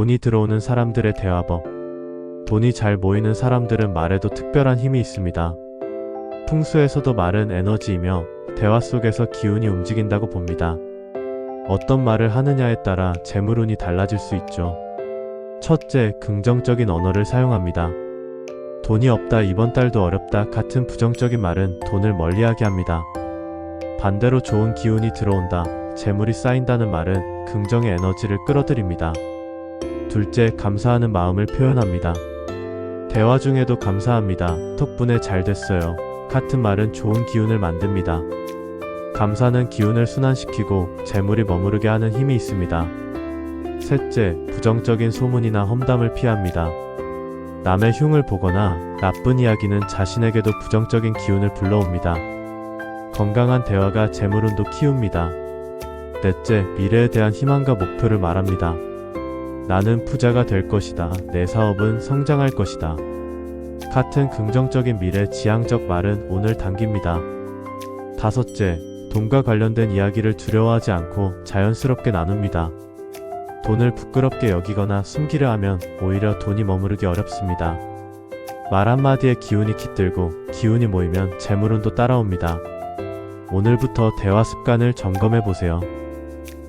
돈이 들어오는 사람들의 대화법. 돈이 잘 모이는 사람들은 말에도 특별한 힘이 있습니다. 풍수에서도 말은 에너지이며 대화 속에서 기운이 움직인다고 봅니다. 어떤 말을 하느냐에 따라 재물운이 달라질 수 있죠. 첫째, 긍정적인 언어를 사용합니다. 돈이 없다, 이번 달도 어렵다 같은 부정적인 말은 돈을 멀리하게 합니다. 반대로 좋은 기운이 들어온다, 재물이 쌓인다는 말은 긍정의 에너지를 끌어들입니다. 둘째, 감사하는 마음을 표현합니다. 대화 중에도 감사합니다. 덕분에 잘 됐어요. 같은 말은 좋은 기운을 만듭니다. 감사는 기운을 순환시키고 재물이 머무르게 하는 힘이 있습니다. 셋째, 부정적인 소문이나 험담을 피합니다. 남의 흉을 보거나 나쁜 이야기는 자신에게도 부정적인 기운을 불러옵니다. 건강한 대화가 재물운도 키웁니다. 넷째, 미래에 대한 희망과 목표를 말합니다. 나는 부자가 될 것이다. 내 사업은 성장할 것이다. 같은 긍정적인 미래 지향적 말은 오늘 당깁니다. 다섯째, 돈과 관련된 이야기를 두려워하지 않고 자연스럽게 나눕니다. 돈을 부끄럽게 여기거나 숨기려 하면 오히려 돈이 머무르기 어렵습니다. 말 한마디에 기운이 깃들고 기운이 모이면 재물운도 따라옵니다. 오늘부터 대화 습관을 점검해 보세요.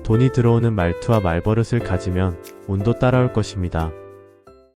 돈이 들어오는 말투와 말버릇을 가지면 운도 따라올 것입니다.